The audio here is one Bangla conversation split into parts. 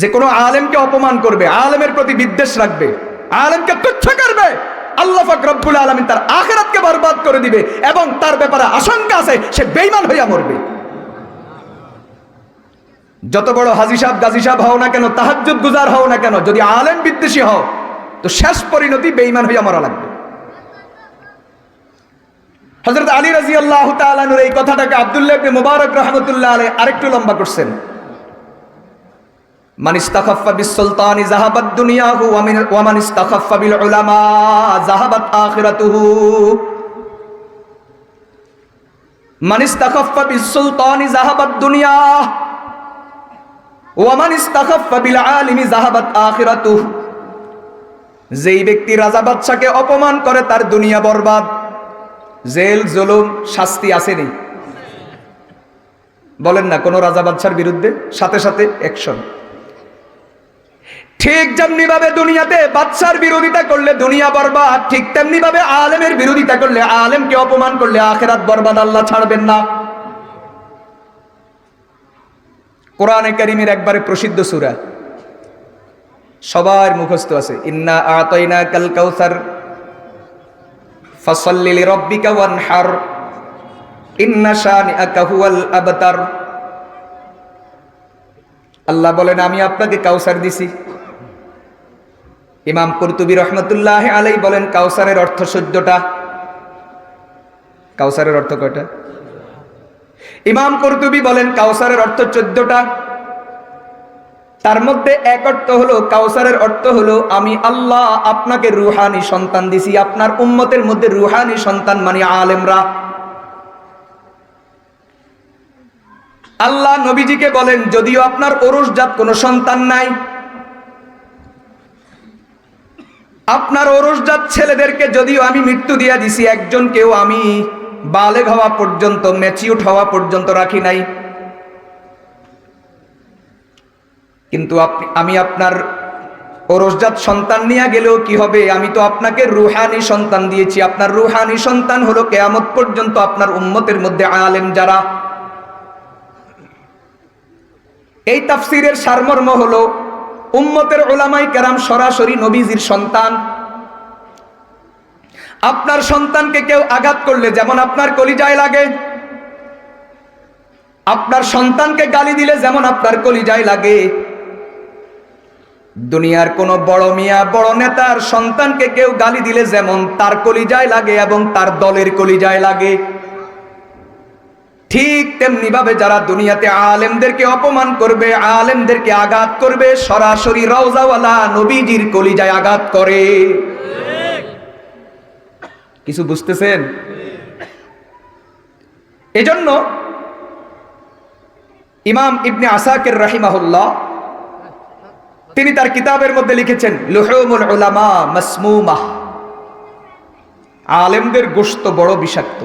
যে কোনো আলেমকে অপমান করবে, আলেমের প্রতি বিদ্বেষ রাখবে, আলেমকে তুচ্ছ করবে, আল্লাহ রব্বুল আলমিন তার আখেরাতকে বরবাদ করে দিবে এবং তার ব্যাপারে আশঙ্কা আছে, সে বেইমান হইয়া মরবে। যত বড় হাজি সাহেব, গাজী সাহেব হও না কেন, তাহাজ্জুদ গুজার হও না কেন, যদি আলেম বিদ্বেষী হও, তো শেষ পরিণতি বেইমান হইয়া মরা লাগবে। হজরত আলী রাজি আল্লাহ তালানুর এই কথাটাকে আবদুল্লাহ মুবারক রহমতুল্লাহ আলাই আরেকটু লম্বা করছেন। মান যেই ব্যক্তি রাজা বাদশাকে অপমান করে, তার দুনিয়া বরবাদ। জেল, জুলুম, শাস্তি আসেনি। বলেন না কোন রাজা বাদশার বিরুদ্ধে, সাথে সাথে অ্যাকশন ঠিক যেমনি ভাবে দুনিয়াতে বাচ্চার বিরোধিতা করলে দুনিয়া বরবাদ, ঠিক তেমনি ভাবে আলেমের বিরোধিতা করলে আলেমকে অপমান করলে আখেরাত বরবাদ আল্লাহ ছাড়বেন না। কোরআনে কারিমের একবারে প্রসিদ্ধ সূরা। সবার মুখস্থ আছে। ইন্না আতাইনা কাল কাউসার, ফাসাল্লি লিরাব্বিকা ওয়ানহার, ইন্না শানিআকা হুয়াল আবতার। আল্লাহ বলেন, আমি আপনাকে কাউসার দিছি। ইমাম কুরতুবী রহমতুল্লাহ আলাই বলেন, কাউসারের অর্থ সদ্যটা কাউসারের অর্থ কয়টা? ইমাম কুরতুবী বলেন, কাউসারের অর্থ চোদ্দটা। তার মধ্যে এক অর্থ হলো, কাউসারের অর্থ হলো, আমি আল্লাহ আপনাকে রুহানি সন্তান দিছি, আপনার উম্মতের মধ্যে রুহানি সন্তান মানে আলেমরা। আল্লাহ নবীজিকে বলেন, যদিও আপনার ওরসজাত কোনো সন্তান নাই আপনার ওরসজাত ছেলেদেরকে যদিও আমি মৃত্যু দিয়া দিছি একজন কেউ আমি বালেগ হওয়া পর্যন্ত ম্যাচিউট হওয়া পর্যন্ত রাখি নাই। কিন্তু আপনি, আমি আপনার ওরসজাত সন্তান নিয়ে গেলেও কি হবে? আমি তো আপনাকে রুহানি সন্তান দিয়েছি। আপনার রুহানি সন্তান হলো কেয়ামত পর্যন্ত আপনার উম্মতের মধ্যে আলেম যারা। এই তাফসিরের সারমর্ম হলো উম্মতের ওলামাই কেরাম সরাসরি নবীজির সন্তান। আপনার সন্তানকে কেউ আঘাত করলে, যেমন আপনার কলিজায় লাগে, আপনার সন্তানকে গালি দিলে যেমন আপনার কলিজায় লাগে। দুনিয়ার কোন বড় মিয়া, বড় নেতার সন্তানকে কেউ গালি দিলে যেমন তার কলিজায় লাগে এবং তার দলের কলিজায় লাগে। ঠিক তেমনি ভাবে যারা দুনিয়াতে আলেমদেরকে অপমান করবে, আলেমদেরকে আঘাত করবে, সরাসরি রওজাওয়ালা নবীজির কলিজায় আঘাত করে। কিছু বুঝতেছেন? এজন্য ইমাম ইবনে আসাকের রাহিমাহুল্লাহ, তিনি তার কিতাবের মধ্যে লিখেছেন, লুহুমুল উলামা মাসমুমা। আলেমদের গোশত বড় বিষাক্ত।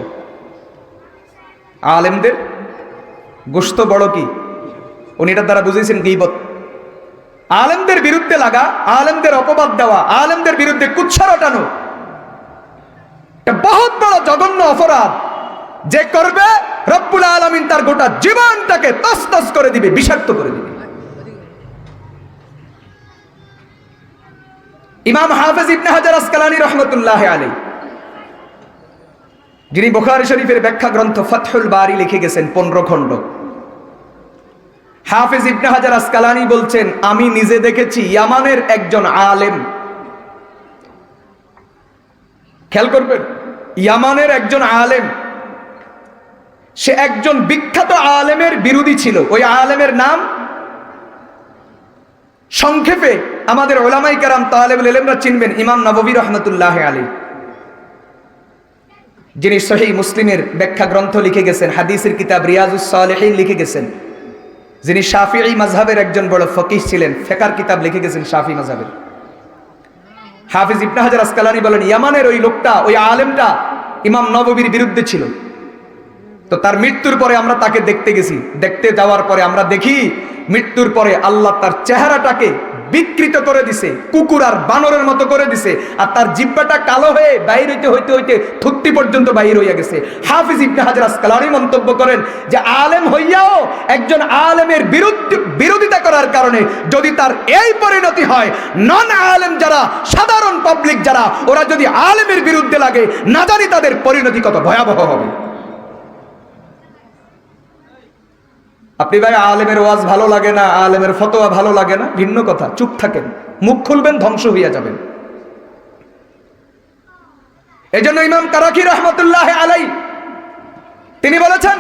আলেমদের গোশত বড় কি? উনি এটার দ্বারা বুঝেছেন গিবত। আলেমদের বিরুদ্ধে লাগা, আলেমদের অপবাদ দেওয়া, আলেমদের বিরুদ্ধে কুচ্ছা রটানো বহুত বড় জঘন্য অপরাধ। যে করবে, রব্বুল আলমিন তার গোটা জীবনটাকে তস তস করে দিবে, বিষাক্ত করে দিবে। ইমাম হাফেজ ইবনে হাজার আসকালানি রহমতুল্লাহ আলী যিনি বুখারি শরীফের ব্যাখ্যা গ্রন্থ ফতহুল বারি লিখে গেছেন, পনেরো খণ্ড। হাফেজ ইবনে হাজার আসকালানি বলছেন, আমি নিজে দেখেছি ইয়ামানের একজন আলেম। খেয়াল করবেন, ইয়ামানের একজন আলেম, সে একজন বিখ্যাত আলেমের বিরোধী ছিল। ওই আলেমের নাম সংক্ষেপে আমাদের ওলামাই কারাম, তালেবুল এলেমরা চিনবেন, ইমাম নবী রহমতুল্লাহ আলী যিনি সহি মুসলিমের ব্যাখ্যা গ্রন্থ লিখে গেছেন, হাদিসের কিতাব রিয়াজুসালেহীন লিখে গেছেন। যিনি শাফি মাজহাবের একজন বড় ফকিহ ছিলেন, ফেকার কিতাব লিখে গেছেন শাফি মাজহাবের হাফিজ ইবনা হাজার আসকালানি বলেন, ইয়ামানের ওই লোকটা, ওই আলেমটা ইমাম নববীর বিরুদ্ধে ছিল। তো তার মৃত্যুর পরে আমরা তাকে দেখতে গেছি। দেখতে যাওয়ার পরে আমরা দেখি, মৃত্যুর পরে আল্লাহ তার চেহারাটাকে বিকৃত করে দিছে, কুকুর আর বানরের মতো করে দিছে, আর তার জিব্বাটা কালো হয়ে বাইর হইতে হইতে হইতে থুত্তি পর্যন্ত বাইর হইয়া গেছে। হাফিজ ইবনে হাজার আসকালানি মন্তব্য করেন যে, আলেম হইয়াও একজন আলেমের বিরুদ্ধে বিরোধিতা করার কারণে যদি তার এই পরিণতি হয় নন আলেম যারা, সাধারণ পাবলিক যারা, ওরা যদি আলেমের বিরুদ্ধে লাগে, না জানি তাদের পরিণতি কত ভয়াবহ হবে। আপনি ভাই আলেমের ওয়াজ ভালো লাগে না, আলেমের ফতোয়া ভালো লাগে না? ভিন্ন কথা, চুপ থাকেন। মুখ খুলবেন, ধ্বংস হইয়া যাবেন। এই জন্য ইমাম কারাকি রহমতুল্লাহ আলাই, তিনি বলেছেন,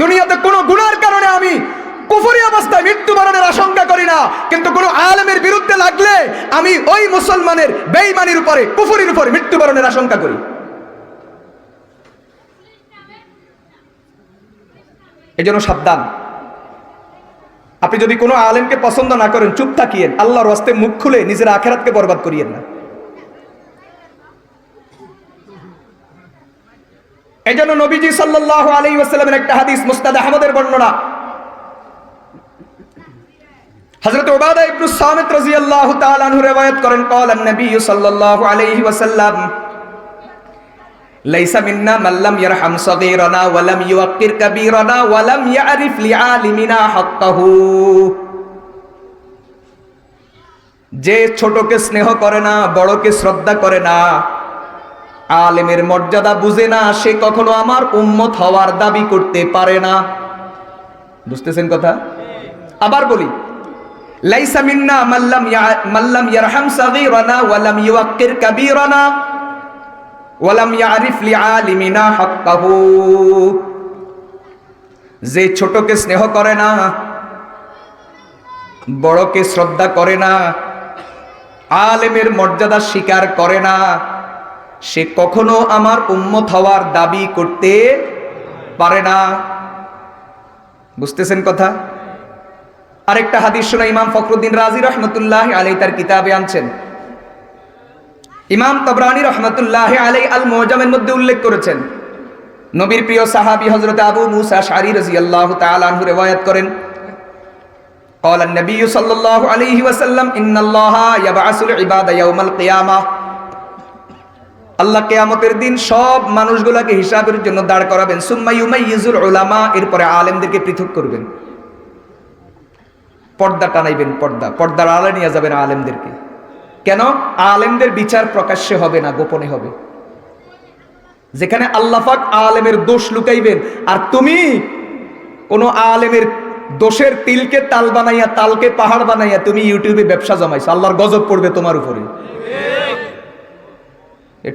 দুনিয়াতে কোনো গুনার কারণে আমি কুফরি অবস্থায় মৃত্যুবরণের আশঙ্কা করি না, কিন্তু কোনো আলেমের বিরুদ্ধে লাগলে আমি ওই মুসলমানের বেইমানির উপরে, কুফরির উপরে মৃত্যুবরণের আশঙ্কা করি। এজন্য সাবধান। আপনি যদি কোনো আলেমকে পছন্দ না করেন, চুপ থাকিয়েন। আল্লাহর হস্তে মুখ খুলে নিজের আখেরাতকে বরবাদ করিয়েন না। এই জন্য নবীজি সাল্লাহ আলী ওয়াসাল্লামের একটা হাদিস মুস্তাদ আহমদের বর্ণনা। হজরত ওবাদা ইবনু সামিত রাজিয়াল্লাহু তাআলা আনহু রিওয়ায়াত করেন ক্বালান নবী সাল্লাল্লাহু আলাইহি ওয়াসাল্লাম মাল্লাম যে ছোটকে স্নেহ করে না, বড়কে শ্রদ্ধা করে না, আলেমের মর্যাদা বুঝে না, সে কখনো আমার উম্মত হওয়ার দাবি করতে পারে না। বুঝতেছেন কথা? আবার বলি, লাইসা মিন্না মাল্লাম মাল্লাম ইয়ারহাম সাগীরানা ওয়া লাম ইউআক্কির কাবীরানা ওয়ালাম ইয়ারিফ লিআলিমিনা হাক্কাহু। যে ছোটকে স্নেহ করে না, বড়কে শ্রদ্ধা করে না, আলেমের মর্যাদা স্বীকার করে না, সে কখনো আমার উম্মত হওয়ার দাবি করতে পারে না। বুঝতেছেন কথা? আরেকটা হাদিস শোনা ইমাম ফখরুদ্দিন রাজি রহমতুল্লাহ আলী তার কিতাবে আনছেন। ইমাম তবরানি রহমতুল্লাহ আলাই আল মোজামের মধ্যে উল্লেখ করেছেন নবীর প্রিয় সাহাবি হজরত আবু মুসা শারি রাজি আল্লাহ তালু রেওয়ায়াত করেন قال النبي صلى الله عليه وسلم إن الله يبعث العباد يوم القيامة আল্লাহ কেয়ামতের দিন সব মানুষগুলাকে হিসাবের জন্য দাঁড় করাবেন সুম্মা ইউমাইয়িজুল উলামা এরপরে আলেমদেরকে পৃথক করবেন পর্দা টানাইবেন পর্দা পর্দার আলে নিয়ে যাবেন আলেমদেরকে কেন? আলেমদের বিচার প্রকাশ্যে হবে না, গোপনে হবে। যেখানে আল্লাহাক আলেমের দোষ লুকাইবেন, আর তুমি কোন আলেমের দোষের তিলকে তাল বানাইয়া, তালকে পাহাড় বানাইয়া তুমি ইউটিউবে ব্যবসা জমাইছো, আল্লাহর গজব পড়বে তোমার উপরে।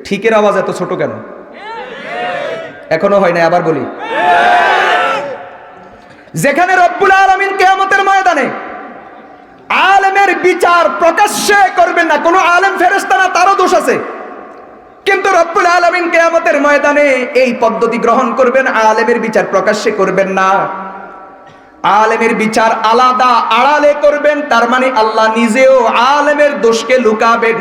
ঠিকের আওয়াজ এত ছোট কেন? এখনও হয় না আবার বলি। যেখানে রব্বুল আলমিন কেয়ামতের ময়দানে আলেমের বিচার প্রকাশ্যে করবেন না। কোনো আলেম ফেরেস্তা না, তারও দোষ আছে। কিন্তু রব্বুল আলমিন কেয়ামতের ময়দানে এই পদ্ধতি গ্রহণ করবেন, আলেমের বিচার প্রকাশ্যে করবেন না। আলেমের বিচার আলাদা আড়ালে করবেন, তার মানে আল্লাহ নিজেও আলেমের দোষকে লুকাবেন।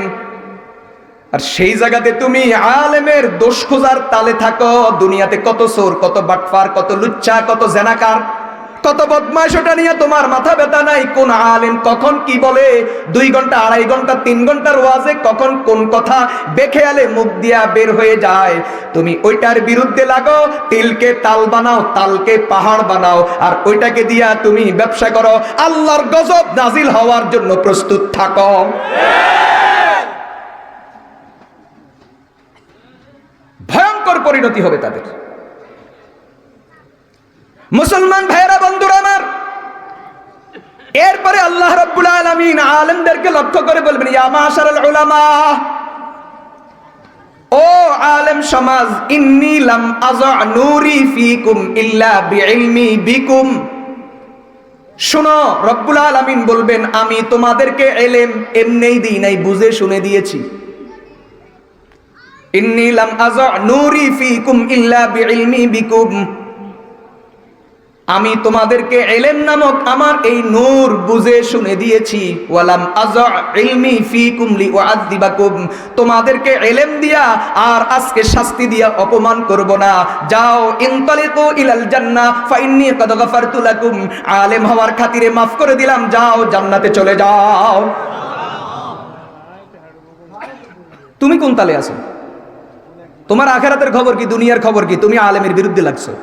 আর সেই জায়গাতে তুমি আলেমের দোষ খোঁজার তালে থাকো, দুনিয়াতে কত সোর কত বাটফার, কত লুচ্চা, কত জেনাকার। কত বদমাইশ ওটা নিয়ে তোমার মাথা ব্যথা নাই? কোন আলেম কখন কি বলে? দুই ঘণ্টা, আড়াই ঘণ্টা, তিন ঘণ্টার ওয়াজে কখন কোন কথা বেখেয়ালে মুখ দিয়া বের হয়ে যায়? তুমি ওইটার বিরুদ্ধে লাগো, তিলকে তাল বানাও, তালকে পাহাড় বানাও, আর ওইটাকে দিয়া তুমি ব্যবসা করো। আল্লাহর গজব নাজিল হওয়ার জন্য প্রস্তুত থাকো। ভয়ঙ্কর পরিণতি হবে তাদের। মুসলমান ভাইয়েরা, বন্ধুরা আমার, এরপরে আল্লাহ রাব্বুল আলামিন আলেমদেরকে লক্ষ্য করে বলবেন ও আলেম সমাজ, ইন্নী লাম নূরি ফিকুম ইল্লা বিইলমি বিকুম। শুনো, রব্বুল আলামিন বলবেন, আমি তোমাদেরকে এলেম এমনেই দিই নাই, বুঝে শুনে দিয়েছি। ইন্নী লাম আযা নূরি ফিকুম ইল্লা বিইলমি বিকুম। আমি তোমাদেরকে এলেম নামক আমার এই নূর বুঝে শুনে দিয়েছি। ওয়ালাম ইলমি ফিকুম লিউআযিবাকুম তোমাদেরকে এলেম দিয়া আর আজকে শাস্তি দিয়া অপমান করব না। যাও, ইনতালিকু ইলাল জান্নাহ ফাইন্নী কদ গাফারতু আলেম হওয়ার খাতিরে মাফ করে দিলাম, যাও, জান্নাতে চলে যাও। তুমি কোন তালে আছো? তোমার আখেরাতের খবর কি, দুনিয়ার খবর কি? তুমি আলেমের বিরুদ্ধে লাগছো।